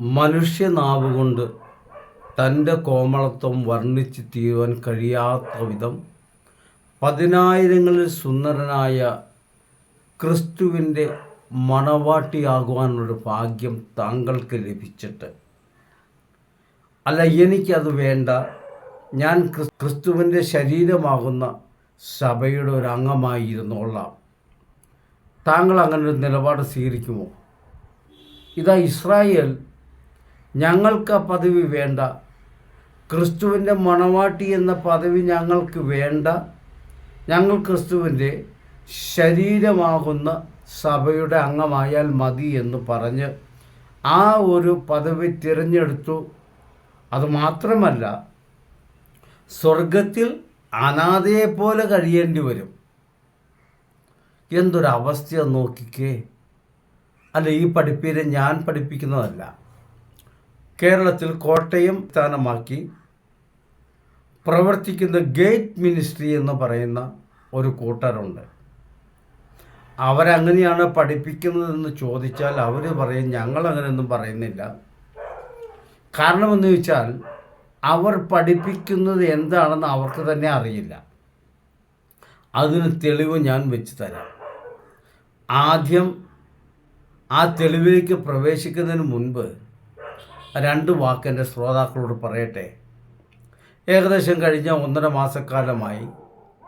മനുഷ്യനാവ് കൊണ്ട് തന്റെ കോമളത്വം വർണിച്ച് തീരുവാൻ കഴിയാത്ത വിധം പതിനായിരങ്ങളിൽ സുന്ദരനായ ക്രിസ്തുവിന്റെ മണവാട്ടിയാകുവാനുള്ള ഭാഗ്യം താങ്കൾക്ക് ലഭിച്ചിട്ട്. അല്ല എനിക്കത് വേണ്ട. ഞാൻ ക്രിസ്- ക്രിസ്തുവിന്റെ ശരീരമാകുന്ന സഭയുടെ ഒരു അംഗമായിരുന്നോളാം താങ്കൾ അങ്ങനെ ഒരു നിലപാട് സ്വീകരിക്കുമോ? ഇതാ ഇസ്രായേൽ ഞങ്ങൾക്ക് ആ പദവി വേണ്ട. ക്രിസ്തുവിന്റെ മണവാട്ടി എന്ന പദവി ഞങ്ങൾക്ക് വേണ്ട. ഞങ്ങൾ ക്രിസ്തുവിന്റെ ശരീരമാകുന്ന സഭയുടെ അംഗമായാൽ മതി എന്ന് പറഞ്ഞ് ആ ഒരു പദവി തിരഞ്ഞെടുത്തു. അതുമാത്രമല്ല സ്വർഗത്തിൽ അനാഥയെപ്പോലെ കഴിയേണ്ടി വരും. എന്തൊരവസ്ഥ നോക്കിക്കേ. അല്ല ഈ പഠിപ്പീരെ ഞാൻ പഠിപ്പിക്കുന്നതല്ല. കേരളത്തിൽ കോട്ടയം സ്ഥാനമാക്കി പ്രവർത്തിക്കുന്ന ഗേറ്റ് മിനിസ്ട്രി എന്ന് പറയുന്ന ഒരു കൂട്ടരുണ്ട്. അവരങ്ങനെയാണ് പഠിപ്പിക്കുന്നതെന്ന് ചോദിച്ചാൽ അവർ പറയും ഞങ്ങളങ്ങനെയൊന്നും പറയുന്നില്ല. കാരണമെന്ന് ചോദിച്ചാൽ അവർ പഠിപ്പിക്കുന്നത് എന്താണെന്ന് അവർക്ക് തന്നെ അറിയില്ല. അതിന് തെളിവ് ഞാൻ വെച്ച് തരാം. ആദ്യം ആ തെളിവിലേക്ക് പ്രവേശിക്കുന്നതിന് മുൻപ് രണ്ട് വാക്ക് എന്റെ ശ്രോതാക്കളോട് പറയട്ടെ. ഏകദേശം കഴിഞ്ഞ ഒന്നര മാസക്കാലമായി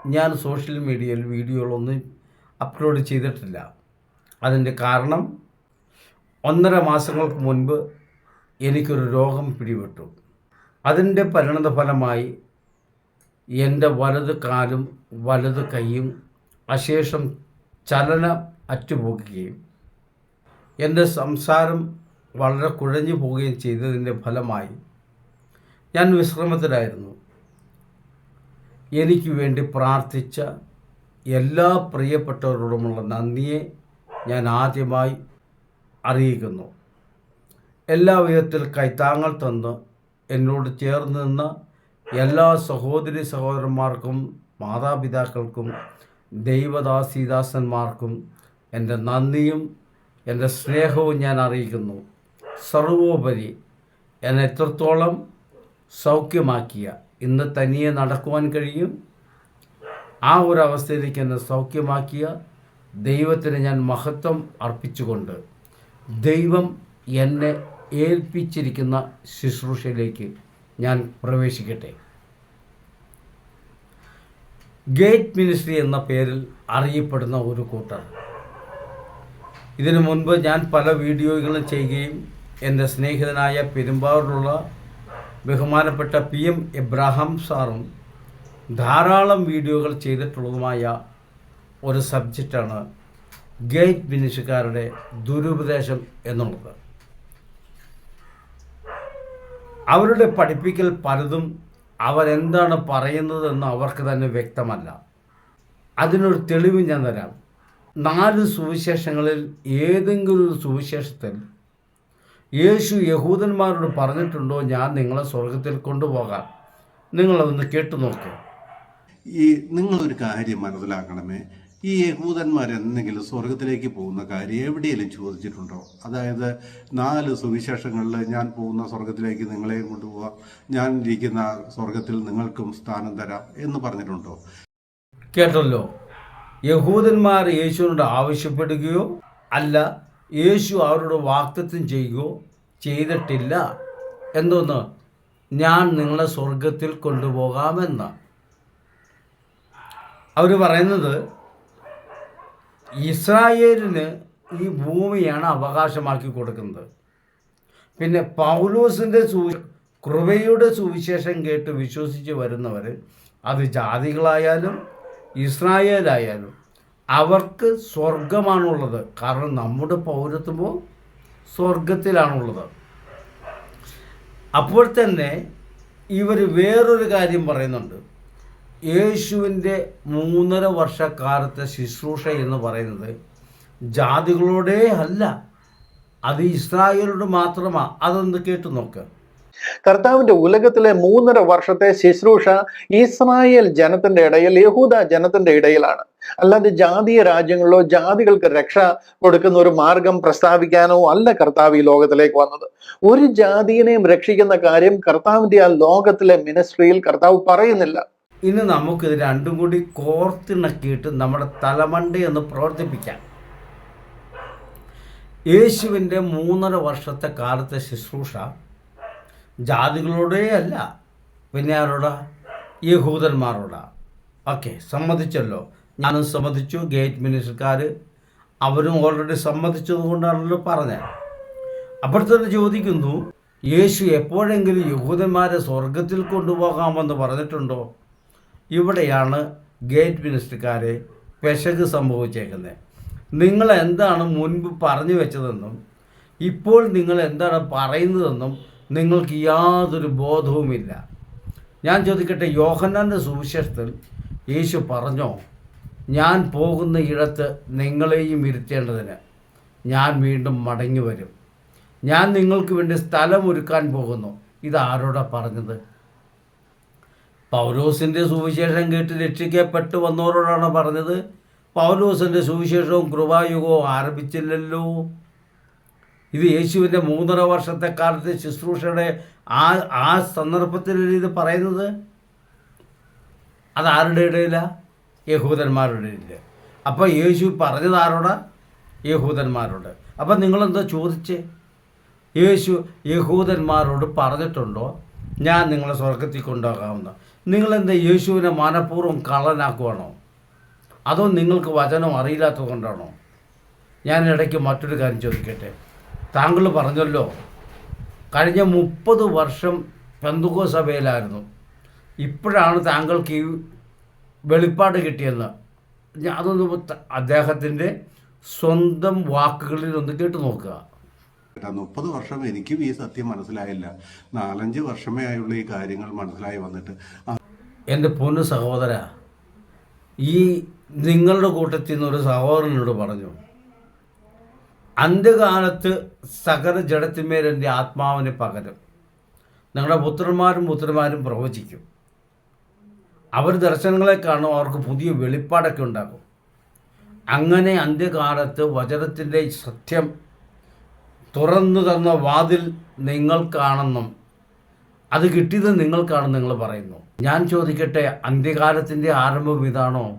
ഞാൻ സോഷ്യൽ മീഡിയയിൽ വീഡിയോകളൊന്നും അപ്ലോഡ് ചെയ്തിട്ടില്ല. അതിന്റെ കാരണം ഒന്നര മാസങ്ങൾക്ക് മുൻപ് എനിക്കൊരു രോഗം പിടിപെട്ടു. അതിന്റെ പരിണതഫലമായി എന്റെ വലത് കാലും വലത് കൈയും അശേഷം ചലനം അറ്റുപോകുകയും എന്റെ സംസാരം വളരെ കുഴഞ്ഞു പോവുകയും ചെയ്തതിന്റെ ഫലമായി ഞാൻ വിശ്രമത്തിലായിരുന്നു. എനിക്ക് വേണ്ടി പ്രാർത്ഥിച്ച എല്ലാ പ്രിയപ്പെട്ടവരോടുമുള്ള നന്ദിയെ ഞാൻ ആദ്യമായി അറിയിക്കുന്നു. എല്ലാ വിധത്തിൽ കൈത്താങ്ങൾ തന്ന് എന്നോട് ചേർന്ന് നിന്ന എല്ലാ സഹോദരി സഹോദരന്മാർക്കും മാതാപിതാക്കൾക്കും ദൈവദാസീദാസന്മാർക്കും എന്റെ നന്ദിയും എന്റെ സ്നേഹവും ഞാൻ അറിയിക്കുന്നു. സർവോപരി എന്നെ എത്രത്തോളം സൗഖ്യമാക്കിയ ഇന്ന് തനിയെ നടക്കുവാൻ കഴിയും? ആ ഒരു അവസ്ഥയിലേക്ക് എന്നെ സൗഖ്യമാക്കിയ ദൈവത്തിന് ഞാൻ മഹത്വം അർപ്പിച്ചുകൊണ്ട് ദൈവം എന്നെ ഏൽപ്പിച്ചിരിക്കുന്ന ശുശ്രൂഷയിലേക്ക് ഞാൻ പ്രവേശിക്കട്ടെ. ഗേറ്റ് മിനിസ്ട്രി എന്ന പേരിൽ അറിയപ്പെടുന്ന ഒരു കൂട്ടർ. ഇതിനു മുൻപ് ഞാൻ പല വീഡിയോകളും ചെയ്യുകയും എന്റെ സ്നേഹിതനായ പെരുമ്പാവൂരിലുള്ള ബഹുമാനപ്പെട്ട പി എം എബ്രാഹാം സാറും ധാരാളം വീഡിയോകൾ ചെയ്തിട്ടുള്ളതുമായ ഒരു സബ്ജക്റ്റാണ് ഗേറ്റ് മിനിസ്ട്രിക്കാരുടെ ദുരുപദേശം എന്നുള്ളത്. അവരുടെ പഠിപ്പിക്കൽ പലതും അവരെന്താണ് പറയുന്നതെന്ന് അവർക്ക് തന്നെ വ്യക്തമല്ല. അതിനൊരു തെളിവ് ഞാൻ തരാം. നാല് സുവിശേഷങ്ങളിൽ ഏതെങ്കിലും ഒരു സുവിശേഷത്തിൽ യേശു യഹൂദന്മാരോട് പറഞ്ഞിട്ടുണ്ടോ ഞാൻ നിങ്ങളെ സ്വർഗത്തിൽ കൊണ്ടുപോകാം നിങ്ങളതൊന്ന് കേട്ടു നോക്കൂ. ഈ നിങ്ങളൊരു കാര്യം മനസ്സിലാക്കണമേ. ഈ യഹൂദന്മാർ എന്തെങ്കിലും സ്വർഗത്തിലേക്ക് പോകുന്ന കാര്യം എവിടെയെങ്കിലും ചോദിച്ചിട്ടുണ്ടോ? അതായത് നാല് സുവിശേഷങ്ങളിൽ ഞാൻ പോകുന്ന സ്വർഗത്തിലേക്ക് നിങ്ങളെയും കൊണ്ടുപോകാം ഞാൻ ഇരിക്കുന്ന സ്വർഗത്തിൽ നിങ്ങൾക്കും സ്ഥാനം തരാം എന്ന് പറഞ്ഞിട്ടുണ്ടോ? കേട്ടല്ലോ. യഹൂദന്മാർ യേശുവിനോട് ആവശ്യപ്പെടുകയോ അല്ല യേശു അവരോട് വാക്തത്വം ചെയ്യുകയോ ചെയ്തിട്ടില്ല. എന്തോന്ന്? ഞാൻ നിങ്ങളെ സ്വർഗത്തിൽ കൊണ്ടുപോകാമെന്ന്. അവർ പറയുന്നത് ഇസ്രായേലിന് ഈ ഭൂമിയാണ് അവകാശമാക്കി കൊടുക്കുന്നത്. പിന്നെ പൗലോസിന്റെ സു കൃപയുടെ സുവിശേഷം കേട്ട് വിശ്വസിച്ച് വരുന്നവർ അത് ജാതികളായാലും ഇസ്രായേലായാലും അവർക്ക് സ്വർഗമാണുള്ളത്. കാരണം നമ്മുടെ പൗരത്വമോ സ്വർഗത്തിലാണുള്ളത്. അപ്പോൾ തന്നെ ഇവർ വേറൊരു കാര്യം പറയുന്നുണ്ട്. യേശുവിന്റെ മൂന്നര വർഷക്കാലത്തെ ശുശ്രൂഷ എന്ന് പറയുന്നത് ജാതികളോടേ അല്ല. അത് ഇസ്രായേലോട് മാത്രമാണ് അതൊന്ന് കേട്ടു നോക്ക്. കർത്താവിന്റെ ഉലകത്തിലെ മൂന്നര വർഷത്തെ ശുശ്രൂഷ ഇസ്രായേൽ ജനത്തിന്റെ ഇടയിൽ യഹൂദ ജനത്തിന്റെ ഇടയിലാണ്. അല്ലാതെ ജാതീയ രാജ്യങ്ങളിലോ ജാതികൾക്ക് രക്ഷ കൊടുക്കുന്ന ഒരു മാർഗം പ്രസ്താവിക്കാനോ അല്ല കർത്താവ് ഈ ലോകത്തിലേക്ക് വന്നത്. ഒരു ജാതിയെയും രക്ഷിക്കുന്ന കാര്യം കർത്താവിന്റെ ആ ലോകത്തിലെ മിനിസ്ട്രിയിൽ കർത്താവ് പറയുന്നില്ല. ഇനി നമുക്കിത് രണ്ടും കൂടി കോർത്തിണക്കിയിട്ട് നമ്മുടെ തലമണ്ടി എന്ന് പ്രവർത്തിപ്പിക്കാം. യേശുവിന്റെ മൂന്നര വർഷത്തെ കാലത്തെ ശുശ്രൂഷ ജാതികളോടേ അല്ല പിന്നെ ആരോടാ? യഹൂദന്മാരോടാ. ഓക്കെ സമ്മതിച്ചല്ലോ. ഞാനും സമ്മതിച്ചു ഗേറ്റ് മിനിസ്റ്റർക്കാർ അവരും ഓൾറെഡി സമ്മതിച്ചത് കൊണ്ടാണല്ലോ പറഞ്ഞത്. അപ്പോഴത്തന്നെ ചോദിക്കുന്നു യേശു എപ്പോഴെങ്കിലും യഹൂദന്മാരെ സ്വർഗത്തിൽ കൊണ്ടുപോകാമെന്ന് പറഞ്ഞിട്ടുണ്ടോ? ഇവിടെയാണ് ഗേറ്റ് മിനിസ്റ്റർക്കാരെ പെശക് സംഭവിച്ചേക്കുന്നത്. നിങ്ങൾ എന്താണ് മുൻപ് പറഞ്ഞു വെച്ചതെന്നും ഇപ്പോൾ നിങ്ങൾ എന്താണ് പറയുന്നതെന്നും നിങ്ങൾക്ക് യാതൊരു ബോധവുമില്ല. ഞാൻ ചോദിക്കട്ടെ യോഹന്നാന്റെ സുവിശേഷത്തിൽ യേശു പറഞ്ഞോ? ഞാൻ പോകുന്ന ഇടത്ത് നിങ്ങളെയും ഇരുത്തേണ്ടതിന് ഞാൻ വീണ്ടും മടങ്ങി വരും. ഞാൻ നിങ്ങൾക്ക് വേണ്ടി സ്ഥലം ഒരുക്കാൻ പോകുന്നു. ഇതാരോടാ പറഞ്ഞത്? പൗലോസിന്റെ സുവിശേഷം കേട്ട് രക്ഷിക്കപ്പെട്ടു വന്നവരോടാണ് പറഞ്ഞത്? പൗലോസിന്റെ സുവിശേഷവും കൃപായുഗവും ആരംഭിച്ചില്ലല്ലോ. ഇത് യേശുവിന്റെ മൂന്നര വർഷത്തെ കാലത്തെ ശുശ്രൂഷയുടെ ആ ആ സന്ദർഭത്തിലല്ലേ ഇത് പറയുന്നത്? അതാരുടെ ആരുടെ ഇടയില? യഹൂദന്മാരുടെ ഇടയിൽ അപ്പോൾ യേശു പറഞ്ഞത് ആരോടാ? യഹൂദന്മാരോട്. അപ്പം നിങ്ങളെന്താ ചോദിച്ചേ? യേശു യഹൂദന്മാരോട് പറഞ്ഞിട്ടുണ്ടോ? ഞാൻ നിങ്ങളെ സ്വർഗത്തിൽ കൊണ്ടുപോകാമെന്ന്. നിങ്ങളെന്താ യേശുവിനെ മനഃപൂർവം കള്ളനാക്കുവാണോ? അതോ നിങ്ങൾക്ക് വചനം അറിയില്ലാത്തത് കൊണ്ടാണോ? ഞാൻ ഇടയ്ക്ക് മറ്റൊരു കാര്യം ചോദിക്കട്ടെ. താങ്കൾ പറഞ്ഞല്ലോ. കഴിഞ്ഞ മുപ്പത് വർഷം പെന്തുകോ സഭയിലായിരുന്നു. ഇപ്പോഴാണ് താങ്കൾക്ക് ഈ വെളിപ്പാട് കിട്ടിയെന്ന്. ഞാൻ അതൊന്ന് അദ്ദേഹത്തിന്റെ സ്വന്തം വാക്കുകളിൽ ഒന്ന് കേട്ട് നോക്കുക. മുപ്പത് വർഷം എനിക്കും ഈ സത്യം മനസ്സിലായില്ല. നാലഞ്ച് വർഷമേ ആയുള്ള ഈ കാര്യങ്ങൾ മനസ്സിലായി വന്നിട്ട്. എന്റെ പൊന്നു സഹോദര ഈ നിങ്ങളുടെ കൂട്ടത്തിൽ നിന്ന് ഒരു സഹോദരനോട് പറഞ്ഞു. അന്ത്യകാലത്ത് സകല ജഡത്തിന്മേൽ എന്റെ ആത്മാവിനെ പകരും നിങ്ങളുടെ പുത്രന്മാരും പുത്രന്മാരും പ്രവചിക്കും. അവർ ദർശനങ്ങളെ കാണും അവർക്ക് പുതിയ വെളിപ്പാടൊക്കെ ഉണ്ടാകും അങ്ങനെ അന്ത്യകാലത്ത് വചനത്തിന്റെ സത്യം തുറന്നു തന്ന വാതിൽ നിങ്ങൾക്കാണെന്നും അത് കിട്ടിയത് നിങ്ങൾക്കാണെന്ന് നിങ്ങൾ പറയുന്നു. ഞാൻ ചോദിക്കട്ടെ അന്ത്യകാലത്തിന്റെ ആരംഭം ഇതാണോ?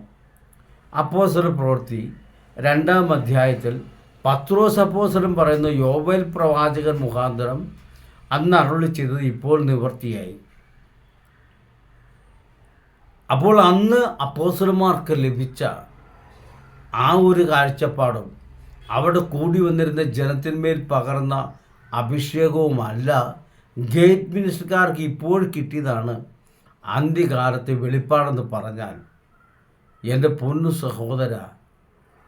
അപ്പോസല പ്രവൃത്തി രണ്ടാം അധ്യായത്തിൽ പത്രോസ് അപ്പോസലും പറയുന്ന യോവേൽ പ്രവാചകൻ മുഖാന്തരം അന്ന് അരുളി ചെയ്തത് ഇപ്പോൾ നിവൃത്തിയായി അപ്പോൾ അന്ന് അപ്പോസലന്മാർക്ക് ലഭിച്ച ആ ഒരു കാഴ്ചപ്പാടും അവിടെ കൂടി വന്നിരുന്ന ജനത്തിന്മേൽ പകർന്ന അഭിഷേകവുമല്ല ഗേറ്റ് മിനിസ്റ്റർക്കാർക്ക് ഇപ്പോൾ കിട്ടിയതാണ് അന്ത്യകാലത്തെ വെളിപ്പാടെന്ന് പറഞ്ഞാൽ. എന്റെ പൊന്നു സഹോദര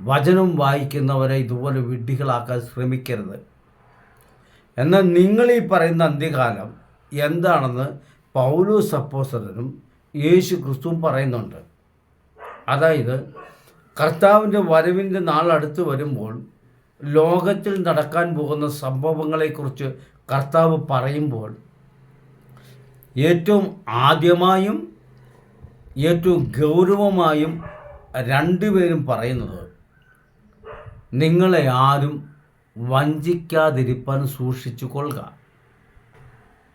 വചനം വായിക്കുന്നവരെ ഇതുപോലെ വിഡ്ഢികളാക്കാൻ ശ്രമിക്കരുത്. എന്നാൽ നിങ്ങൾ ഈ പറയുന്ന അന്ത്യകാലം എന്താണെന്ന് പൗലോസ് അപ്പോസലനും യേശു ക്രിസ്തുവും പറയുന്നുണ്ട്. അതായത് കർത്താവിന്റെ വരവിന്റെ നാൾ അടുത്ത് വരുമ്പോൾ ലോകത്തിൽ നടക്കാൻ പോകുന്ന സംഭവങ്ങളെക്കുറിച്ച് കർത്താവ് പറയുമ്പോൾ ഏറ്റവും ആദ്യമായും ഏറ്റവും ഗൗരവമായും രണ്ടുപേരും പറയുന്നത് നിങ്ങളെ ആരും വഞ്ചിക്കാതിരിപ്പാൻ സൂക്ഷിച്ചു കൊള്ളുക.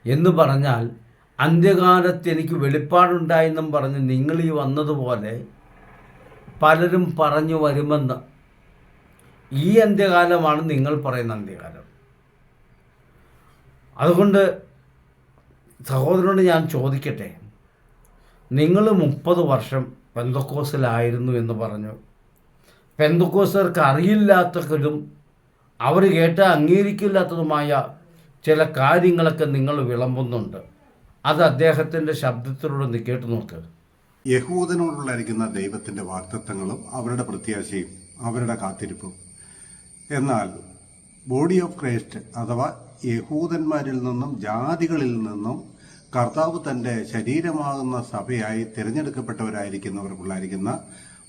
എന്ന് പറഞ്ഞാൽ അന്ത്യകാലത്ത് എനിക്ക് വെളിപ്പാടുണ്ടായെന്നും പറഞ്ഞ് നിങ്ങൾ ഈ വന്നതുപോലെ പലരും പറഞ്ഞു വരുമെന്ന് ഈ അന്ത്യകാലമാണ് നിങ്ങൾ പറയുന്ന അന്ത്യകാലം. അതുകൊണ്ട് സഹോദരനോട് ഞാൻ ചോദിക്കട്ടെ നിങ്ങൾ മുപ്പത് വർഷം പെന്തക്കോസിലായിരുന്നു എന്ന് പറഞ്ഞു. പെന്തക്കോസർക്ക് അറിയില്ലാത്തതും അവർ കേട്ട് അംഗീകരിക്കില്ലാത്തതുമായ ചില കാര്യങ്ങളൊക്കെ നിങ്ങൾ വിളമ്പുന്നുണ്ട്. അത് അദ്ദേഹത്തിന്റെ ശബ്ദത്തിലൂടെ ഒന്ന് കേട്ടു നോക്ക്. യഹൂദനോടുള്ളായിരിക്കുന്ന ദൈവത്തിന്റെ വാക്തത്വങ്ങളും അവരുടെ പ്രത്യാശയും അവരുടെ കാത്തിരിപ്പും. എന്നാൽ ബോഡി ഓഫ് ക്രൈസ്റ്റ് അഥവാ യഹൂദന്മാരിൽ നിന്നും ജാതികളിൽ നിന്നും കർത്താവ് തന്റെ ശരീരമാകുന്ന സഭയായി തിരഞ്ഞെടുക്കപ്പെട്ടവരായിരിക്കുന്നവർക്കുള്ളായിരിക്കുന്ന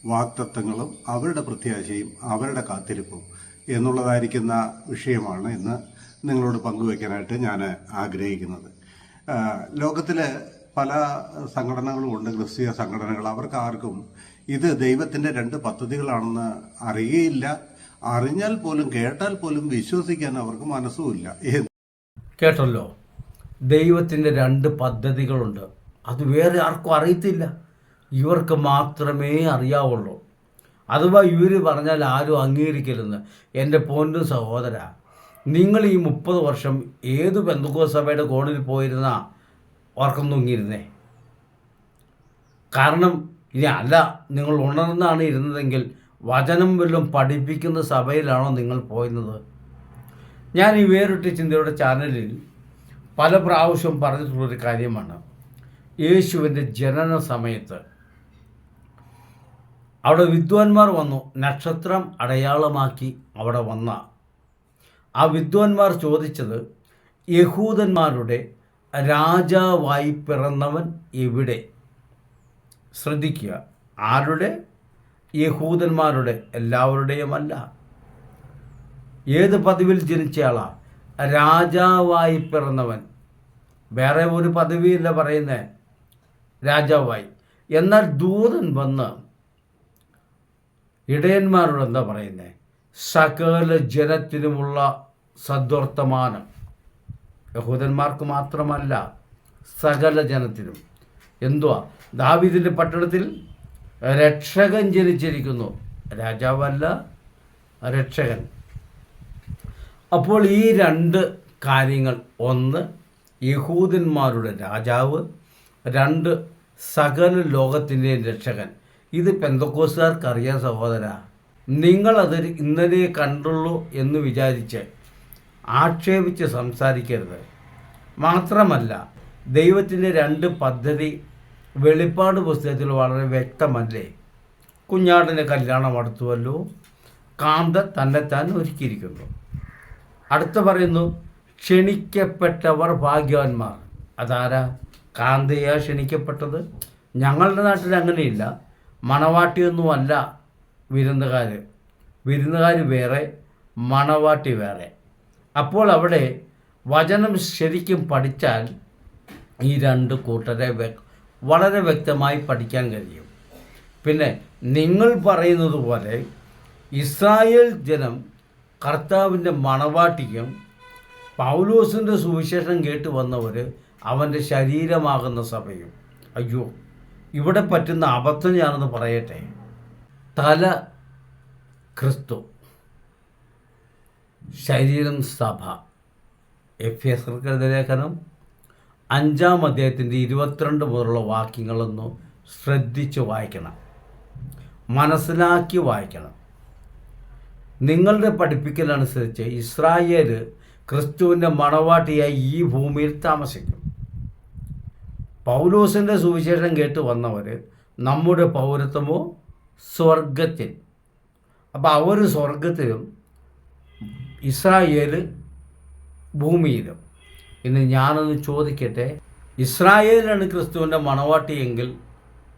വാക്തത്വങ്ങളും അവരുടെ പ്രത്യാശയും അവരുടെ കാത്തിരിപ്പും എന്നുള്ളതായിരിക്കുന്ന വിഷയമാണ് ഇന്ന് നിങ്ങളോട് പങ്കുവയ്ക്കാനായിട്ട് ഞാൻ ആഗ്രഹിക്കുന്നത്. ലോകത്തിലെ പല സംഘടനകളും ഉണ്ട് ക്രിസ്തീയ സംഘടനകൾ. അവർക്ക് ആർക്കും ഇത് ദൈവത്തിന്റെ രണ്ട് പദ്ധതികളാണെന്ന് അറിയുകയില്ല അറിഞ്ഞാൽ പോലും കേട്ടാൽ പോലും വിശ്വസിക്കാൻ അവർക്ക് മനസ്സുമില്ല കേട്ടല്ലോ? ദൈവത്തിന്റെ രണ്ട് പദ്ധതികളുണ്ട്. അത് വേറെ ആർക്കും അറിയത്തില്ല. ഇവർക്ക് മാത്രമേ അറിയാവുള്ളൂ. അഥവാ ഇവർ പറഞ്ഞാൽ ആരും അംഗീകരിക്കരുതെന്ന് എന്റെ പോന്റെ സഹോദര നിങ്ങൾ ഈ മുപ്പത് വർഷം ഏത് ബന്ധുക്കോ സഭയുടെ കോണിൽ പോയിരുന്ന ഓർക്കം തൂങ്ങിയിരുന്നേ? കാരണം ഇനി അല്ല നിങ്ങൾ ഉണർന്നാണ് ഇരുന്നതെങ്കിൽ വചനം വല്ലതും പഠിപ്പിക്കുന്ന സഭയിലാണോ നിങ്ങൾ പോയിരുന്നത്? ഞാൻ ഈ വേറിട്ട ചിന്തയുടെ ചാനലിൽ പല പ്രാവശ്യവും പറഞ്ഞിട്ടുള്ളൊരു കാര്യമാണ്. യേശുവിന്റെ ജനന സമയത്ത് അവിടെ വിദ്വാൻമാർ വന്നു. നക്ഷത്രം അടയാളമാക്കി അവിടെ വന്ന. ആ വിദ്വാൻമാർ ചോദിച്ചത് യഹൂദന്മാരുടെ രാജാവായി പിറന്നവൻ എവിടെ? ശ്രദ്ധിക്കുക. ആരുടെ? യഹൂദന്മാരുടെ എല്ലാവരുടെയുമല്ല. ഏത് പദവിയിൽ ജനിച്ചയാളാ? രാജാവായി പിറന്നവൻ. വേറെ ഒരു പദവിയില്ല പറയുന്നേ. രാജാവായി. എന്നാൽ ദൂതൻ വന്ന് ഇടയന്മാരോട് എന്താ പറയുന്നത് സകല ജനത്തിനുമുള്ള സദ്വർത്തമാനം യഹൂദന്മാർക്ക് മാത്രമല്ല സകല ജനത്തിനും. എന്തുവാ? ദാവിദിന്റെ പട്ടണത്തിൽ രക്ഷകൻ ജനിച്ചിരിക്കുന്നു. രാജാവല്ല രക്ഷകൻ. അപ്പോൾ ഈ രണ്ട് കാര്യങ്ങൾ. ഒന്ന് യഹൂദന്മാരുടെ രാജാവ്. രണ്ട് സകല ലോകത്തിന്റെയും രക്ഷകൻ. ഇത് പെന്തക്കോസുകാർക്ക് അറിയാൻ സഹോദര. നിങ്ങളത് ഇന്നലെ കണ്ടുള്ളൂ എന്ന് വിചാരിച്ച് ആക്ഷേപിച്ച് സംസാരിക്കരുത്. മാത്രമല്ല ദൈവത്തിന്റെ രണ്ട് പദ്ധതി വെളിപ്പാട് പുസ്തകത്തിൽ വളരെ വ്യക്തമല്ലേ? കുഞ്ഞാടിന്റെ കല്യാണം അടുത്തുവല്ലോ. കാന്ത തന്നെത്താൻ ഒരുക്കിയിരിക്കുന്നു. അടുത്ത പറയുന്നു ക്ഷണിക്കപ്പെട്ടവർ ഭാഗ്യവാന്മാർ. അതാരാ? കാന്തയാ ക്ഷണിക്കപ്പെട്ടത്? ഞങ്ങളുടെ നാട്ടിൽ അങ്ങനെയില്ല. മണവാട്ടിയൊന്നുമല്ല വിരുന്നുകാർ വിരുന്നുകാർ വേറെ മണവാട്ടി വേറെ. അപ്പോൾ അവിടെ വചനം ശരിക്കും പഠിച്ചാൽ ഈ രണ്ട് കൂട്ടരെ വളരെ വ്യക്തമായി പഠിക്കാൻ കഴിയും. പിന്നെ നിങ്ങൾ പറയുന്നത് പോലെ ഇസ്രായേൽ ജനം കർത്താവിന്റെ മണവാട്ടിക്കും പൗലോസിന്റെ സുവിശേഷം കേട്ട് വന്നവർ അവന്റെ ശരീരമാകുന്ന സഭയും. അയ്യോ ഇവിടെ പറ്റുന്ന അബദ്ധം ഞാനൊന്ന് പറയട്ടെ? തല ക്രിസ്തു. ശരീരം സഭ. എഫ് എസ് ലേഖനം. അഞ്ചാം അദ്ദേഹത്തിന്റെ ഇരുപത്തിരണ്ട് മുതലുള്ള വാക്യങ്ങളൊന്നും ശ്രദ്ധിച്ച് വായിക്കണം. മനസ്സിലാക്കി വായിക്കണം. നിങ്ങളുടെ പഠിപ്പിക്കലനുസരിച്ച് ഇസ്രായേൽ ക്രിസ്തുവിന്റെ മണവാട്ടിയായി ഈ ഭൂമിയിൽ താമസിക്കും. പൗലോസിന്റെ സുവിശേഷം കേട്ട് വന്നവർ നമ്മുടെ പൗരത്വമോ സ്വർഗത്തിൽ അപ്പോൾ അവർ സ്വർഗത്തിലും ഇസ്രായേൽ ഭൂമിയിലും. ഇനി ഞാനൊന്ന് ചോദിക്കട്ടെ? ഇസ്രായേലാണ് ക്രിസ്തുവിന്റെ മണവാട്ടിയെങ്കിൽ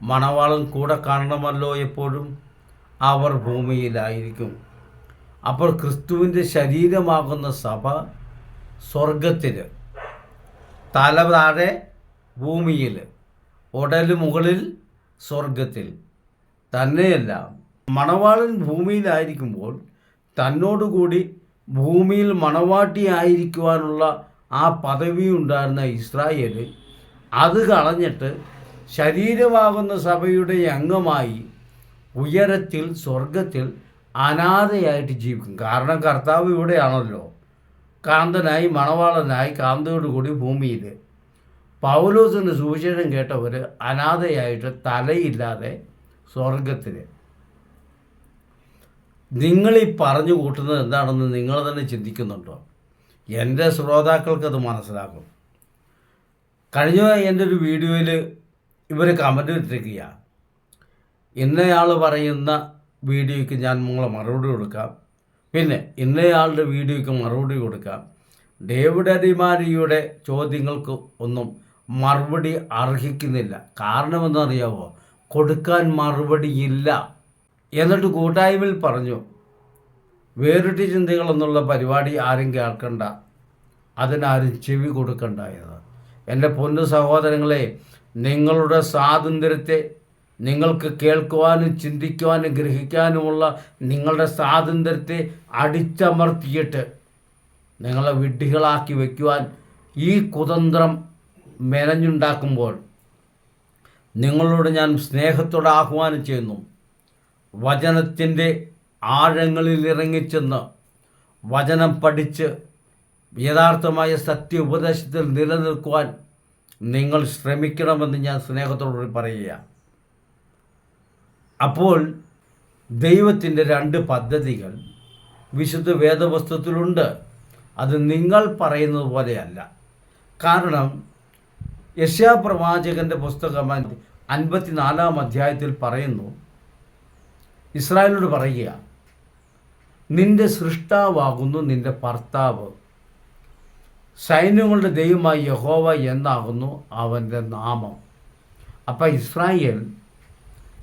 മണവാളൻ കൂടെ കാണണമല്ലോ എപ്പോഴും? അവർ ഭൂമിയിലായിരിക്കും. അപ്പോൾ ക്രിസ്തുവിന്റെ ശരീരമാകുന്ന സഭ സ്വർഗത്തിൽ തല താഴെ ഭൂമിയിൽ ഉടലു മുകളിൽ സ്വർഗത്തിൽ തന്നെയല്ല മണവാളൻ ഭൂമിയിലായിരിക്കുമ്പോൾ തന്നോടുകൂടി ഭൂമിയിൽ മണവാട്ടിയായിരിക്കുവാനുള്ള ആ പദവി ഉണ്ടായിരുന്ന ഇസ്രായേൽ അത് കളഞ്ഞിട്ട് ശരീരമാകുന്ന സഭയുടെ അംഗമായി ഉയരത്തിൽ സ്വർഗത്തിൽ അനാഥയായിട്ട് ജീവിക്കും. കാരണം കർത്താവ് ഇവിടെയാണല്ലോ. കാന്തനായി മണവാളനായി കാന്തയോടുകൂടി ഭൂമിയിൽ പൗലോസിന്റെ സുവിശേഷം കേട്ടവർ അനാഥയായിട്ട് തലയില്ലാതെ സ്വർഗത്തിൽ നിങ്ങളീ പറഞ്ഞു കൂട്ടുന്നത് എന്താണെന്ന് നിങ്ങൾ തന്നെ ചിന്തിക്കുന്നുണ്ടോ? എന്റെ ശ്രോതാക്കൾക്കത് മനസ്സിലാക്കും കഴിഞ്ഞ എന്റെ ഒരു വീഡിയോയിൽ ഇവർ കമന്റ് ഇട്ടിരിക്കുക ഇന്നയാൾ പറയുന്ന വീഡിയോയ്ക്ക് ഞാൻ നിങ്ങളെ മറുപടി കൊടുക്കാം. പിന്നെ ഇന്നയാളുടെ വീഡിയോയ്ക്ക് മറുപടി കൊടുക്കാം. ഡേവിഡ് അടിമാരിയുടെ ചോദ്യങ്ങൾക്ക് ഒന്നും മറുപടി അർഹിക്കുന്നില്ല. കാരണമെന്നറിയാവോ കൊടുക്കാൻ മറുപടിയില്ല എന്നിട്ട് കൂട്ടായ്മയിൽ പറഞ്ഞു വേറിട്ട ചിന്തകൾ എന്നുള്ള പരിപാടി ആരും കേൾക്കണ്ട. അതിനാരും ചെവി കൊടുക്കണ്ട എന്ന്. എന്റെ പൊന്നു സഹോദരങ്ങളെ നിങ്ങളുടെ സ്വാതന്ത്ര്യത്തെ നിങ്ങൾക്ക് കേൾക്കുവാനും ചിന്തിക്കുവാനും ഗ്രഹിക്കാനുമുള്ള നിങ്ങളുടെ സ്വാതന്ത്ര്യത്തെ അടിച്ചമർത്തിയിട്ട് നിങ്ങളെ വിഡ്ഢികളാക്കി വയ്ക്കുവാൻ ഈ കുതന്ത്രം മെനഞ്ഞുണ്ടാക്കുമ്പോൾ നിങ്ങളോട് ഞാൻ സ്നേഹത്തോടെ ആഹ്വാനം ചെയ്യുന്നു. വചനത്തിന്റെ ആഴങ്ങളിൽ ഇറങ്ങിച്ചെന്ന് വചനം പഠിച്ച് യഥാർത്ഥമായ സത്യ ഉപദേശത്തിൽ നിലനിൽക്കുവാൻ നിങ്ങൾ ശ്രമിക്കണമെന്ന് ഞാൻ സ്നേഹത്തോടുകൂടി പറയുക അപ്പോൾ ദൈവത്തിന്റെ രണ്ട് പദ്ധതികൾ വിശുദ്ധ വേദവസ്തുത്തിലുണ്ട് അത് നിങ്ങൾ പറയുന്നത് പോലെയല്ല. കാരണം യശാപ്രവാചകന്റെ പുസ്തകം അൻപത്തിനാലാം അധ്യായത്തിൽ പറയുന്നു. ഇസ്രായേലിനോട് പറയുക നിന്റെ സൃഷ്ടാവാകുന്നു നിന്റെ ഭർത്താവ്. സൈന്യങ്ങളുടെ ദൈവമായി യഹോവ എന്നാകുന്നു അവന്റെ നാമം. അപ്പം ഇസ്രായേൽ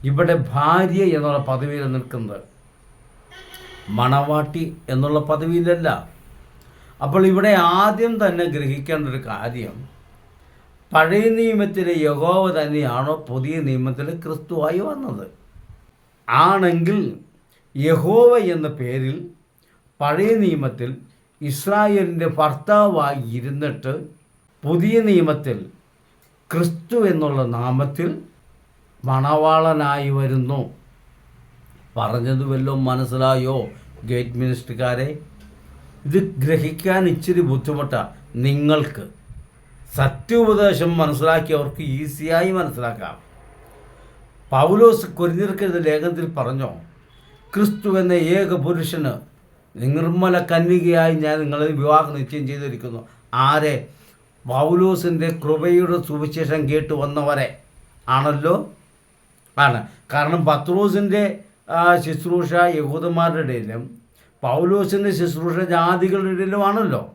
ഇവിടെ ഭാര്യ എന്നുള്ള പദവിയിൽ നിൽക്കുന്നത് മണവാട്ടി എന്നുള്ള പദവിയിലല്ല. അപ്പോൾ ഇവിടെ ആദ്യം തന്നെ ഗ്രഹിക്കേണ്ട ഒരു കാര്യം പഴയ നിയമത്തിലെ യഹോവ തന്നെയാണോ പുതിയ നിയമത്തിലെ ക്രിസ്തുവായി വന്നത്? ആണെങ്കിൽ യഹോവ എന്ന പേരിൽ പഴയ നിയമത്തിൽ ഇസ്രായേലിന്റെ ഭർത്താവായി ഇരുന്നിട്ട് പുതിയ നിയമത്തിൽ ക്രിസ്തു എന്നുള്ള നാമത്തിൽ മണവാളനായി വരുന്നു. പറഞ്ഞത് വല്ലതും മനസ്സിലായോ ഗേറ്റ് മിനിസ്റ്റർക്കാരെ ഇത് ഗ്രഹിക്കാൻ ഇച്ചിരി ബുദ്ധിമുട്ടാണ് നിങ്ങൾക്ക്. സത്യോപദേശം മനസ്സിലാക്കിയവർക്ക് ഈസിയായി മനസ്സിലാക്കാം. പൗലോസ് കൊരിഞ്ഞിർക്കെഴുത ലേഖനത്തിൽ പറഞ്ഞോ? ക്രിസ്തു എന്ന ഏക പുരുഷന് നിർമ്മല കന്യകയായി ഞാൻ നിങ്ങളെ വിവാഹം നിശ്ചയം ചെയ്തിരിക്കുന്നു. ആരെ? പൗലോസിന്റെ കൃപയുടെ സുവിശേഷം കേട്ട് വന്നവരെ. ആണല്ലോ? ആണ്. കാരണം പത്രോസിന്റെ ശുശ്രൂഷ യഹൂദന്മാരുടെ ഇടയിലും പൗലോസിന്റെ ശുശ്രൂഷ ജാതികളുടെ ഇടയിലുമാണല്ലോ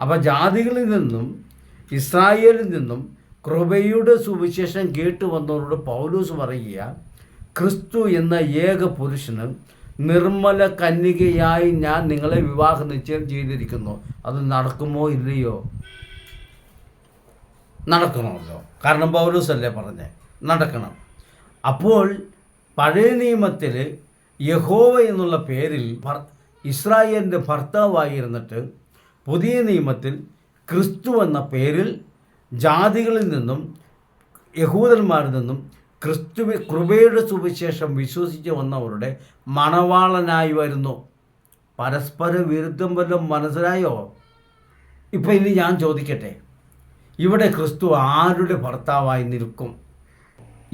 അപ്പോൾ ജാതികളിൽ നിന്നും ഇസ്രായേലിൽ നിന്നും കൃപയുടെ സുവിശേഷം കേട്ടു വന്നവരോട് പൗലൂസ് പറയുക ക്രിസ്തു എന്ന ഏക പുരുഷന് നിർമ്മല കന്യകയായി ഞാൻ നിങ്ങളെ വിവാഹ നിശ്ചയം ചെയ്തിരിക്കുന്നു. അത് നടക്കുമോ ഇല്ലയോ? നടക്കണമല്ലോ. കാരണം പൗലൂസ് അല്ലേ പറഞ്ഞേ നടക്കണം. അപ്പോൾ പഴയ നിയമത്തിൽ യഹോവ എന്നുള്ള പേരിൽ ഇസ്രായേലിന്റെ ഭർത്താവായിരുന്നിട്ട് പുതിയ നിയമത്തിൽ ക്രിസ്തു എന്ന പേരിൽ ജാതികളിൽ നിന്നും യഹൂദന്മാരിൽ നിന്നും ക്രിസ്തു കൃപയുടെ സുവിശേഷം വിശ്വസിച്ച് വന്നവരുടെ മണവാളനായി വരുന്നു. പരസ്പര വിരുദ്ധം വല്ലതും മനസ്സിലായോ? ഇപ്പം ഇനി ഞാൻ ചോദിക്കട്ടെ. ഇവിടെ ക്രിസ്തു ആരുടെ ഭർത്താവായി നിൽക്കും?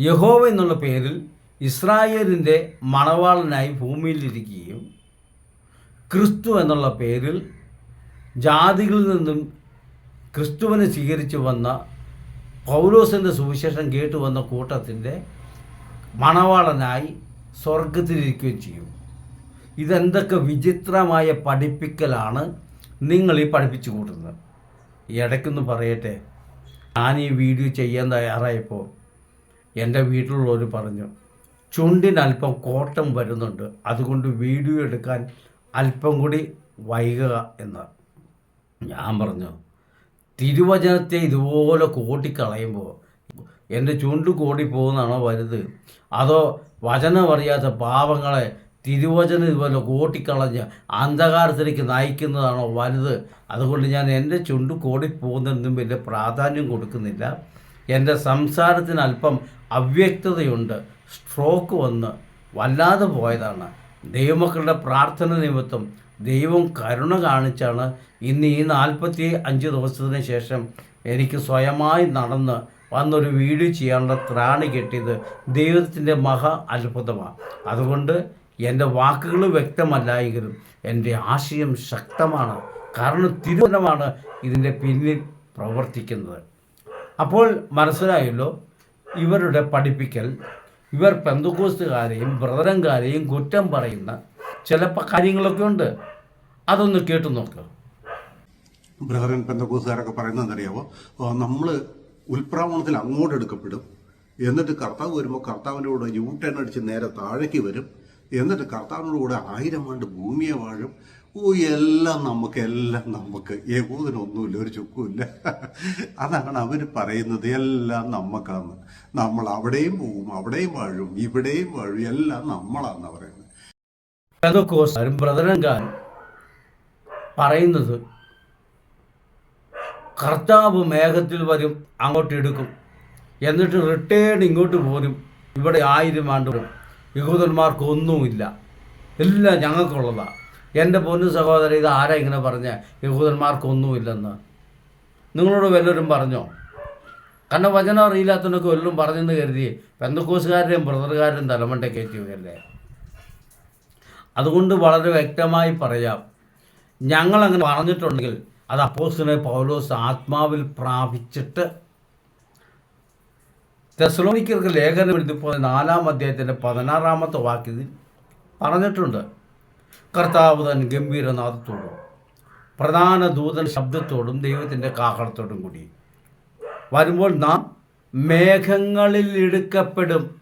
യഹോവ എന്നുള്ള പേരിൽ ഇസ്രായേലിന്റെ മണവാളനായി ഭൂമിയിലിരിക്കുകയും ക്രിസ്തു എന്നുള്ള പേരിൽ ജാതികളിൽ നിന്നും ക്രിസ്തുവിനെ സ്വീകരിച്ചു വന്ന പൗലോസിന്റെ സുവിശേഷം കേട്ടു വന്ന കൂട്ടത്തിന്റെ മണവാളനായി സ്വർഗത്തിലിരിക്കുകയും ചെയ്യും. ഇതെന്തൊക്കെ വിചിത്രമായ പഠിപ്പിക്കലാണ് നിങ്ങൾ ഈ പഠിപ്പിച്ചു കൂട്ടുന്നത്? ഇടയ്ക്കൊന്ന് പറയട്ടെ. ഞാൻ ഈ വീഡിയോ ചെയ്യാൻ തയ്യാറായപ്പോൾ എന്റെ വീട്ടിലുള്ളവർ പറഞ്ഞു ചുണ്ടിന് അല്പം കോട്ടം വരുന്നുണ്ട്. അതുകൊണ്ട് വീഡിയോ എടുക്കാൻ അല്പം കൂടി വൈകുക എന്ന്. ഞാൻ പറഞ്ഞു തിരുവചനത്തെ ഇതുപോലെ കൂട്ടിക്കളയുമ്പോൾ എന്റെ ചുണ്ട് കൂടി പോകുന്നതാണോ വലുത്? അതോ വചനം അറിയാത്ത പാവങ്ങളെ തിരുവചനം ഇതുപോലെ കൂട്ടിക്കളഞ്ഞ് അന്ധകാരത്തിലേക്ക് നയിക്കുന്നതാണോ വലുത്? അതുകൊണ്ട് ഞാൻ എന്റെ ചുണ്ട് കോടി പോകുന്നതിനും വലിയ പ്രാധാന്യം കൊടുക്കുന്നില്ല. എന്റെ സംസാരത്തിന് അല്പം അവ്യക്തതയുണ്ട്. സ്ട്രോക്ക് വന്ന് വല്ലാതെ പോയതാണ്. ദൈവമക്കളുടെ പ്രാർത്ഥന നിമിത്തം ദൈവം കരുണ കാണിച്ചാണ് ഇന്ന് ഈ നാൽപ്പത്തി അഞ്ച് ദിവസത്തിന് ശേഷം എനിക്ക് സ്വയമായി നടന്ന് വന്നൊരു വീഡിയോ ചെയ്യാനുള്ള ത്രാണി കിട്ടിയത് ദൈവത്തിന്റെ മഹാ അത്ഭുതമാണ്. അതുകൊണ്ട് എന്റെ വാക്കുകൾ വ്യക്തമല്ല വ്യക്തമല്ലായെങ്കിലും എന്റെ ആശയം ശക്തമാണ്. കാരണം തിരുവനമാണ് ഇതിന്റെ പിന്നിൽ പ്രവർത്തിക്കുന്നത്. അപ്പോൾ മനസ്സിലായല്ലോ ഇവരുടെ പഠിപ്പിക്കൽ ഇവർ പെന്തക്കോസ്തുകാരെയും ബ്രദറൻകാരെയും കുറ്റം പറയുന്ന ചിലപ്പോൾ കാര്യങ്ങളൊക്കെ ഉണ്ട്. അതൊന്ന് കേട്ടു നോക്ക്. ബ്രദറൻ പെന്തക്കോസുകാരൊക്കെ പറയുന്നത് അറിയാവോ നമ്മൾ ഉൽപ്രാവണത്തിൽ അങ്ങോട്ട് എടുക്കപ്പെടും. എന്നിട്ട് കർത്താവ് വരുമ്പോൾ കർത്താവിന്റെ കൂടെ യൂ ടേൺ അടിച്ച് നേരെ താഴേക്ക് വരും. എന്നിട്ട് കർത്താവിന്റെ കൂടെ ആയിരം ആണ്ട് ഭൂമിയെ വാഴും. ഓ എല്ലാം നമുക്ക് എല്ലാം നമുക്ക്. യഹൂദിനൊന്നുമില്ല ഒരു ചുക്കുമില്ല. അതാണ് അവർ പറയുന്നത് എല്ലാം നമുക്കാന്ന് നമ്മൾ അവിടെയും പോവും അവിടെയും വാഴും ഇവിടെയും വാഴും എല്ലാം നമ്മളാന്ന് പറയുന്നത്. പെന്തക്കോസ്താരും ബ്രദറൻകാരും പറയുന്നത് കർത്താവ് മേഘത്തിൽ വരും അങ്ങോട്ട് എടുക്കും. എന്നിട്ട് റിട്ടേൺ ഇങ്ങോട്ട് പോരും. ഇവിടെ ആയിരം ആണ്ട് യഹൂദന്മാർക്ക് ഒന്നുമില്ല. എല്ലാം ഞങ്ങൾക്കുള്ളതാണ് എന്റെ പൊന്നു സഹോദരൻ ഇത് ആരാ ഇങ്ങനെ പറഞ്ഞ? യഹൂദന്മാർക്ക് ഒന്നുമില്ലെന്ന്. നിങ്ങളോട് വല്ലവരും പറഞ്ഞോ? കാരണം വചനം അറിയില്ലാത്തവനൊക്കെ വല്ലതും പറഞ്ഞെന്ന് കരുതി പെന്തക്കോസുകാരുടെയും ബ്രദറുകാരുടെയും തലമണ്ട കയറ്റി വയ്ക്കല്ലേ അതുകൊണ്ട് വളരെ വ്യക്തമായി പറയാം. ഞങ്ങളങ്ങനെ പറഞ്ഞിട്ടുണ്ടെങ്കിൽ അത് അപ്പോസ്തലനായ പൗലോസ് ആത്മാവിൽ പ്രാപിച്ചിട്ട് തെസ്ലോണിക്കർക്ക് ലേഖനം എഴുതിപ്പോൾ നാലാം അധ്യായത്തിന്റെ പതിനാറാമത്തെ വാക്യത്തിൽ പറഞ്ഞിട്ടുണ്ട്. കർത്താവ് തൻ ഗംഭീരനാഥത്തോടും പ്രധാന ദൂതൻ ശബ്ദത്തോടും ദൈവത്തിന്റെ കാഹളത്തോടും കൂടി വരുമ്പോൾ നാം മേഘങ്ങളിൽ എടുക്കപ്പെടും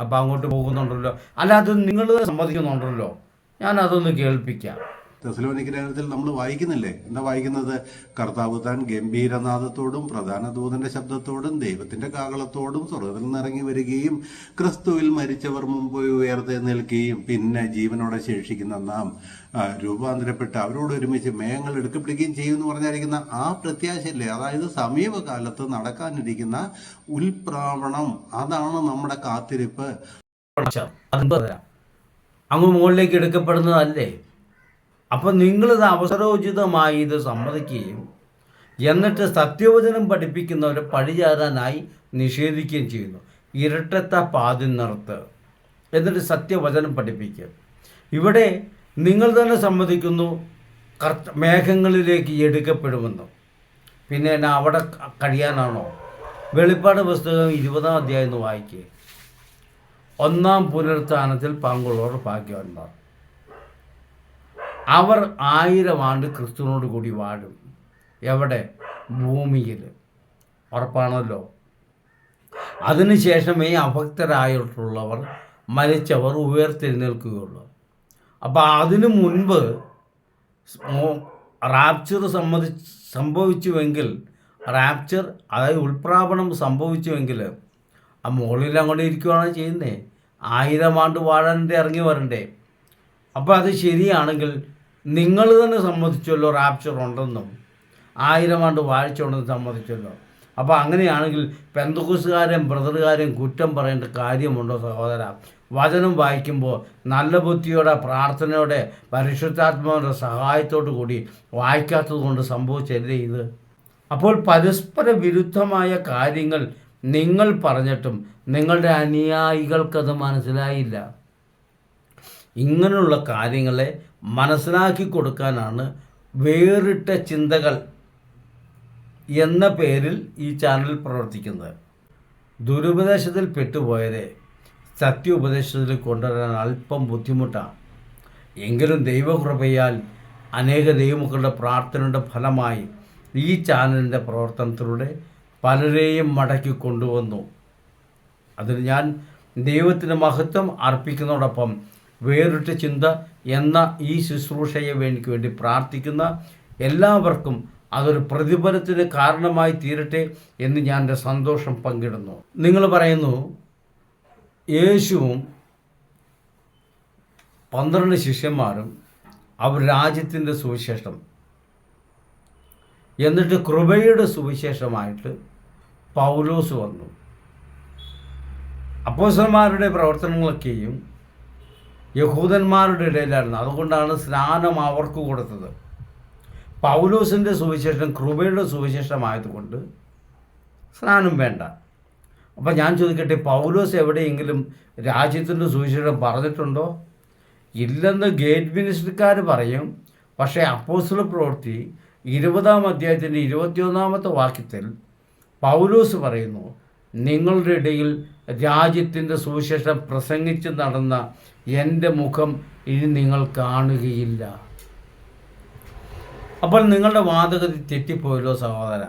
അപ്പം അങ്ങോട്ട് പോകുന്നുണ്ടല്ലോ. അല്ല അത് നിങ്ങൾ സമ്മതിക്കുന്നുണ്ടല്ലോ. ഞാനതൊന്ന് കേൾപ്പിക്കാം. തെസലോനിക്ക് ലേഖനത്തിൽ നമ്മൾ വായിക്കുന്നില്ലേ? എന്താ വായിക്കുന്നത്? കർത്താവ് താൻ ഗംഭീരനാഥത്തോടും പ്രധാന ദൂതന്റെ ശബ്ദത്തോടും ദൈവത്തിന്റെ കാകളത്തോടും സ്വർഗത്തിൽ നിന്നിറങ്ങി വരികയും ക്രിസ്തുവിൽ മരിച്ചവർ മുമ്പ് ഉയർത്തെ നിൽക്കുകയും പിന്നെ ജീവനോടെ ശേഷിക്കുന്ന നാം രൂപാന്തരപ്പെട്ട് അവരോട് ഒരുമിച്ച് മേഘങ്ങൾ എടുക്കപ്പെടുകയും ചെയ്യും എന്ന് പറഞ്ഞിരിക്കുന്ന ആ പ്രത്യാശയില്ലേ? അതായത് സമീപകാലത്ത് നടക്കാനിരിക്കുന്ന ഉൽപ്രാവണം അതാണ് നമ്മുടെ കാത്തിരിപ്പ്. അങ്ങ് മുകളിലേക്ക് എടുക്കപ്പെടുന്നതല്ലേ? അപ്പം നിങ്ങളിത് അവസരോചിതമായി ഇത് സമ്മതിക്കുകയും എന്നിട്ട് സത്യവചനം പഠിപ്പിക്കുന്നവരെ പഴിചാരാനായി നിഷേധിക്കുകയും ചെയ്യുന്നു. ഇരട്ടത്തെ പാതി നിർത്ത് എന്നിട്ട് സത്യവചനം പഠിപ്പിക്കുക. ഇവിടെ നിങ്ങൾ തന്നെ സമ്മതിക്കുന്നു മേഘങ്ങളിലേക്ക് എടുക്കപ്പെടുമെന്ന്. പിന്നെ എന്നാ അവിടെ കഴിയാനാണോ? വെളിപ്പാട് പുസ്തകം ഇരുപതാം അധ്യായം വായിക്കുക ഒന്നാം പുനരുത്ഥാനത്തിൽ പങ്കുള്ളവർ ഭാഗ്യവാന്മാർ. അവർ ആയിരം ആണ്ട് ക്രിസ്തുവിനോട് കൂടി വാഴും. എവിടെ? ഭൂമിയിൽ. ഉറപ്പാണല്ലോ. അതിനുശേഷമേ അഭക്തരായിട്ടുള്ളവർ മരിച്ചവർ ഉയർത്തെഴുന്നേൽക്കുകയുള്ളൂ. അപ്പോൾ അതിനു മുൻപ് റാപ്ചർ സമ്മതി സംഭവിച്ചുവെങ്കിൽ റാപ്ചർ അതായത് ഉൾപ്രാപണം സംഭവിച്ചുവെങ്കിൽ ആ മുകളിൽ അങ്ങോട്ട് ഇരിക്കുകയാണ് ചെയ്യുന്നത് ആയിരം ആണ്ട് വാഴാന്റെ ഇറങ്ങി വരണ്ടേ? അപ്പോൾ അത് ശരിയാണെങ്കിൽ നിങ്ങൾ തന്നെ സമ്മതിച്ചല്ലോ റാപ്ചർ ഉണ്ടെന്നും. ആയിരം ആണ്ട് വാഴ്ച ഉണ്ടെന്ന് സമ്മതിച്ചല്ലോ. അപ്പോൾ അങ്ങനെയാണെങ്കിൽ പെന്തകുസുകാരെയും ബ്രദറുകാരെയും കുറ്റം പറയേണ്ട കാര്യമുണ്ടോ സഹോദര? വചനം വായിക്കുമ്പോൾ നല്ല ബുദ്ധിയോടെ പ്രാർത്ഥനയോടെ പരിശുദ്ധാത്മാവിന്റെ സഹായത്തോടു കൂടി വായിക്കാത്തത് കൊണ്ട് സംഭവിച്ചല്ലേ ഇത്? അപ്പോൾ പരസ്പര വിരുദ്ധമായ കാര്യങ്ങൾ നിങ്ങൾ പറഞ്ഞിട്ടും നിങ്ങളുടെ അനുയായികൾക്കത് മനസ്സിലായില്ല. ഇങ്ങനെയുള്ള കാര്യങ്ങളെ മനസ്സിലാക്കി കൊടുക്കാനാണ് വേറിട്ട ചിന്തകൾ എന്ന പേരിൽ ഈ ചാനൽ പ്രവർത്തിക്കുന്നത്. ദുരുപദേശത്തിൽ പെട്ടുപോയരെ സത്യ ഉപദേശത്തിൽ കൊണ്ടുവരാൻ അല്പം ബുദ്ധിമുട്ടാണ്. എങ്കിലും ദൈവകൃപയാൽ അനേക ദൈവമക്കളുടെ പ്രാർത്ഥനയുടെ ഫലമായി ഈ ചാനലിന്റെ പ്രവർത്തനത്തിലൂടെ പലരെയും മടക്കി കൊണ്ടുവന്നു. അതിന് ഞാൻ ദൈവത്തിന് മഹത്വം അർപ്പിക്കുന്നതോടൊപ്പം വേറിട്ട ചിന്ത എന്ന ഈ ശുശ്രൂഷയെ എനിക്ക് വേണ്ടി പ്രാർത്ഥിക്കുന്ന എല്ലാവർക്കും അതൊരു പ്രതിഫലത്തിന് കാരണമായി തീരട്ടെ എന്ന് ഞാൻ എന്റെ സന്തോഷം പങ്കിടുന്നു. നിങ്ങൾ പറയുന്നു യേശുവും പന്ത്രണ്ട് ശിഷ്യന്മാരും അവർ രാജ്യത്തിന്റെ സുവിശേഷം. എന്നിട്ട് കൃപയുടെ സുവിശേഷമായിട്ട് പൗലോസ് വന്നു. അപ്പോസന്മാരുടെ പ്രവർത്തനങ്ങളൊക്കെയും യഹൂദന്മാരുടെ ഇടയിലായിരുന്നു. അതുകൊണ്ടാണ് സ്നാനം അവർക്ക് കൊടുത്തത്. പൗലൂസിന്റെ സുവിശേഷം കൃപയുടെ സുവിശേഷമായതുകൊണ്ട് സ്നാനം വേണ്ട. അപ്പം ഞാൻ ചോദിക്കട്ടെ പൗലോസ് എവിടെയെങ്കിലും രാജ്യത്തിന്റെ സുവിശേഷം പറഞ്ഞിട്ടുണ്ടോ? ഇല്ലെന്ന് ഗേറ്റ് മിനിസ്റ്റർക്കാർ പറയും. പക്ഷേ അപ്പോസ്തല പ്രവൃത്തി ഇരുപതാം അധ്യായത്തിന്റെ ഇരുപത്തിയൊന്നാമത്തെ വാക്യത്തിൽ പൗലോസ് പറയുന്നു നിങ്ങളുടെ ഇടയിൽ രാജ്യത്തിന്റെ സുവിശേഷം പ്രസംഗിച്ച് നടന്ന എന്റെ മുഖം ഇനി നിങ്ങൾ കാണുകയില്ല. അപ്പോൾ നിങ്ങളുടെ വാദഗതി തെറ്റിപ്പോയല്ലോ സഹോദര.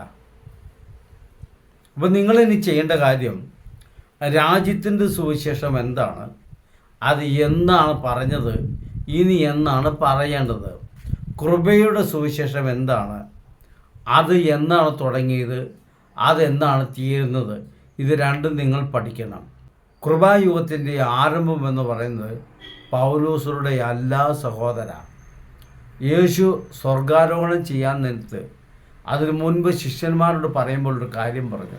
അപ്പോൾ നിങ്ങളിനി ചെയ്യേണ്ട കാര്യം രാജ്യത്തിന്റെ സുവിശേഷം എന്താണ്? അത് എന്നാണ് പറഞ്ഞത് ഇനി എന്നാണ് പറയേണ്ടത്? കൃപയുടെ സുവിശേഷം എന്താണ്? അത് എന്നാണ് തുടങ്ങിയത്? അതെന്നാണ് തീരുന്നത്? ഇത് രണ്ടും നിങ്ങൾ പഠിക്കണം. കൃപായുഗത്തിന്റെ ആരംഭം എന്ന് പറയുന്നത് പൗലൂസറുടെ എല്ലാ സഹോദര. യേശു സ്വർഗാരോഹണം ചെയ്യാൻ നേരത്ത് അതിനു മുൻപ് ശിഷ്യന്മാരോട് പറയുമ്പോൾ ഒരു കാര്യം പറഞ്ഞു.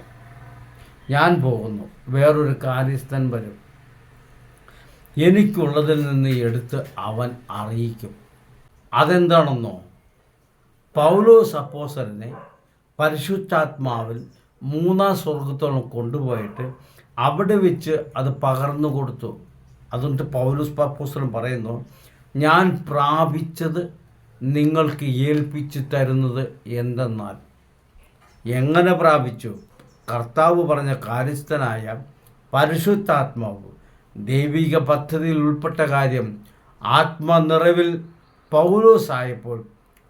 ഞാൻ പോകുന്നു വേറൊരു കാര്യസ്ഥൻ വരും. എനിക്കുള്ളതിൽ നിന്ന് എടുത്ത് അവൻ അറിയിക്കും. അതെന്താണെന്നോ? പൗലോസ് അപ്പോസലിനെ പരിശുദ്ധാത്മാവിൽ മൂന്നാം സ്വർഗത്തോളം കൊണ്ടുപോയിട്ട് അവിടെ വെച്ച് അത് പകർന്നു കൊടുത്തു. അതുകൊണ്ട് പൗലൂസ് അപ്പോസലൻ പറയുന്നു ഞാൻ പ്രാപിച്ചത് നിങ്ങൾക്ക് ഏൽപ്പിച്ചു തരുന്നത് എന്തെന്നാൽ എങ്ങനെ പ്രാപിച്ചു? കർത്താവ് പറഞ്ഞ കാര്യസ്ഥനായ പരിശുദ്ധാത്മാവ് ദൈവിക പദ്ധതിയിൽ ഉൾപ്പെട്ട കാര്യം ആത്മനിറവിൽ പൗലോസായപ്പോൾ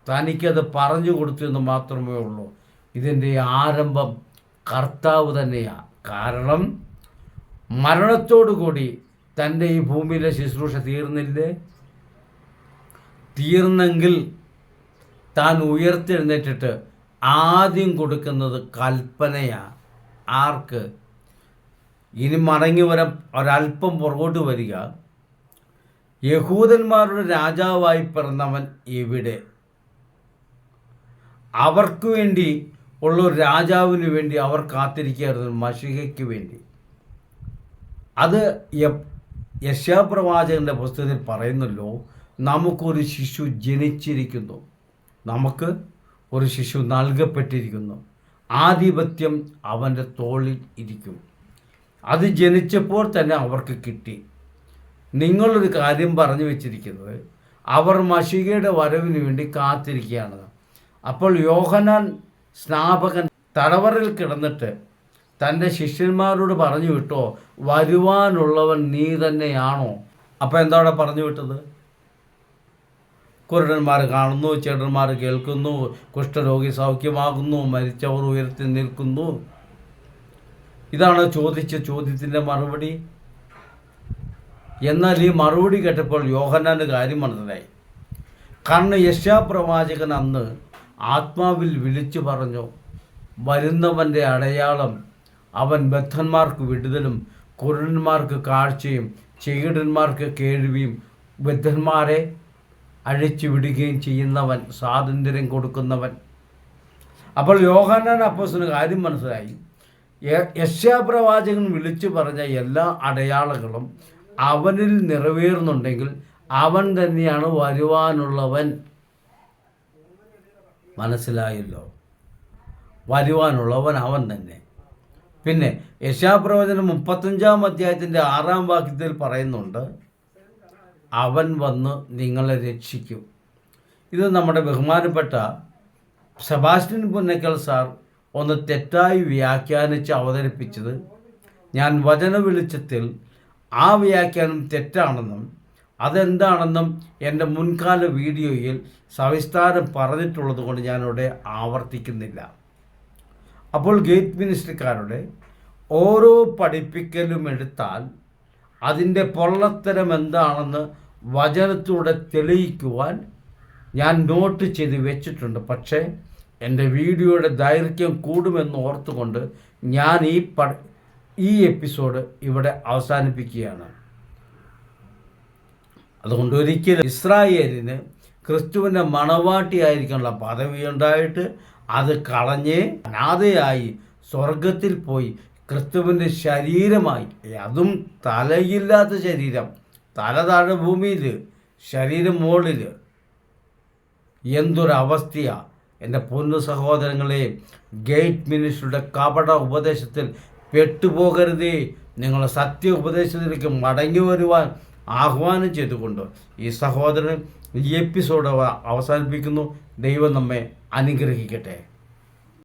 തനിക്കത് പറഞ്ഞു കൊടുത്തു എന്ന് മാത്രമേ ഉള്ളൂ. ഇതിന്റെ ആരംഭം കർത്താവ് തന്നെയാണ് കാരണം മരണത്തോടുകൂടി തന്റെ ഈ ഭൂമിയിലെ ശുശ്രൂഷ തീർന്നില്ലേ? തീർന്നെങ്കിൽ താൻ ഉയർത്തെഴുന്നേറ്റിട്ട് ആദ്യം കൊടുക്കുന്നത് കൽപ്പനയാണ് ആർക്ക്? ഇനി മടങ്ങി വരാൻ ഒരല്പം പുറകോട്ട് വരിക. യഹൂദന്മാരുടെ രാജാവായി പിറന്നവൻ എവിടെ? അവർക്ക് വേണ്ടി ഉള്ള ഒരു രാജാവിന് വേണ്ടി അവർ കാത്തിരിക്കുകയായിരുന്നു മഷികയ്ക്ക് വേണ്ടി. അത് യശാപ്രവാചകന്റെ പുസ്തകത്തിൽ പറയുന്നല്ലോ നമുക്കൊരു ശിശു ജനിച്ചിരിക്കുന്നു. നമുക്ക് ഒരു ശിശു നൽകപ്പെട്ടിരിക്കുന്നു. ആധിപത്യം അവന്റെ തോളിൽ ഇരിക്കും. അത് ജനിച്ചപ്പോൾ തന്നെ അവർക്ക് കിട്ടി. നിങ്ങളൊരു കാര്യം പറഞ്ഞു വെച്ചിരിക്കുന്നത് അവർ മഷികയുടെ വരവിന് വേണ്ടി കാത്തിരിക്കുകയാണ്. അപ്പോൾ യോഹനാൻ സ്നാപകൻ തടവറിൽ കിടന്നിട്ട് തന്റെ ശിഷ്യന്മാരോട് പറഞ്ഞു വിട്ടോ വരുവാനുള്ളവൻ നീ തന്നെയാണോ? അപ്പോൾ എന്താ അവിടെ പറഞ്ഞു വിട്ടത്? കുരുടന്മാർ കാണുന്നു ചേട്ടന്മാർ കേൾക്കുന്നു കുഷ്ഠരോഗി സൗഖ്യമാകുന്നു മരിച്ചവർ ഉയർത്തി നിൽക്കുന്നു. ഇതാണ് ചോദിച്ച ചോദ്യത്തിന്റെ മറുപടി. എന്നാൽ ഈ മറുപടി കേട്ടപ്പോൾ യോഹന്നാന്റെ കാര്യം മനസ്സിലായി. കാരണം യശാപ്രവാചകൻ അന്ന് ആത്മാവിൽ വിളിച്ചു പറഞ്ഞു വരുന്നവന്റെ അടയാളം അവൻ ബദ്ധന്മാർക്ക് വിടുതലും കുരുടന്മാർക്ക് കാഴ്ചയും ചെകിടന്മാർക്ക് കേൾവിയും ബദ്ധന്മാരെ അഴിച്ചു വിടുകയും ചെയ്യുന്നവൻ സ്വാതന്ത്ര്യം കൊടുക്കുന്നവൻ. അപ്പോൾ യോഹാനാൻ അപ്പോസിന് കാര്യം മനസ്സിലായി. യ- യശാപ്രവാചകൻ വിളിച്ചു പറഞ്ഞ എല്ലാ അടയാളങ്ങളും അവനിൽ നിറവേറുന്നുണ്ടെങ്കിൽ അവൻ തന്നെയാണ് വരുവാനുള്ളവൻ. മനസ്സിലായല്ലോ? വരുവാനുള്ളവൻ അവൻ തന്നെ. പിന്നെ യശാപ്രവചനം മുപ്പത്തഞ്ചാം അധ്യായത്തിന്റെ ആറാം വാക്യത്തിൽ പറയുന്നുണ്ട് അവൻ വന്ന് നിങ്ങളെ രക്ഷിക്കും. ഇത് നമ്മുടെ ബഹുമാനപ്പെട്ട സെബാസ്റ്റ്യൻ പുന്നക്കൽ സാർ ഒന്ന് തെറ്റായി വ്യാഖ്യാനിച്ച് അവതരിപ്പിച്ചത്. ഞാൻ വചന വെളിച്ചത്തിൽ ആ വ്യാഖ്യാനം തെറ്റാണെന്നും അതെന്താണെന്നും എന്റെ മുൻകാല വീഡിയോയിൽ സവിസ്താരം പറഞ്ഞിട്ടുള്ളത് കൊണ്ട് ഞാനിവിടെ ആവർത്തിക്കുന്നില്ല. അപ്പോൾ ഗേറ്റ് മിനിസ്ട്രിക്കാരുടെ ഓരോ പഠിപ്പിക്കലും എടുത്താൽ അതിന്റെ പൊള്ളത്തരം എന്താണെന്ന് വചനത്തിലൂടെ തെളിയിക്കുവാൻ ഞാൻ നോട്ട് ചെയ്ത് വെച്ചിട്ടുണ്ട്. പക്ഷേ എന്റെ വീഡിയോയുടെ ദൈർഘ്യം കൂടുമെന്ന് ഓർത്തുകൊണ്ട് ഞാൻ ഈ പ ഈ എപ്പിസോഡ് ഇവിടെ അവസാനിപ്പിക്കുകയാണ്. അതുകൊണ്ട് ഒരിക്കലും ഇസ്രായേലിന് ക്രിസ്തുവിന്റെ മണവാട്ടിയായിരിക്കാനുള്ള പദവി ഉണ്ടായിട്ട് അത് കളഞ്ഞ് അനാഥയായി സ്വർഗത്തിൽ പോയി ക്രിസ്തുവിന്റെ ശരീരമായി. അതും തലയില്ലാത്ത ശരീരം. തല താഴെ ഭൂമിയിൽ ശരീരം മുകളിൽ എന്തൊരവസ്ഥയാ. എന്റെ പൊന്നു സഹോദരങ്ങളെ ഗേറ്റ് മിനിസ്റ്ററുടെ കപട ഉപദേശത്തിൽ പെട്ടുപോകരുതേ. നിങ്ങളെ സത്യ ഉപദേശത്തിലേക്ക് മടങ്ങി വരുവാൻ ആഹ്വാനം ചെയ്തുകൊണ്ട് ഈ സഹോദരൻ ഈ എപ്പിസോഡ് അവസാനിപ്പിക്കുന്നു. ദൈവം നമ്മെ അനുഗ്രഹിക്കട്ടെ.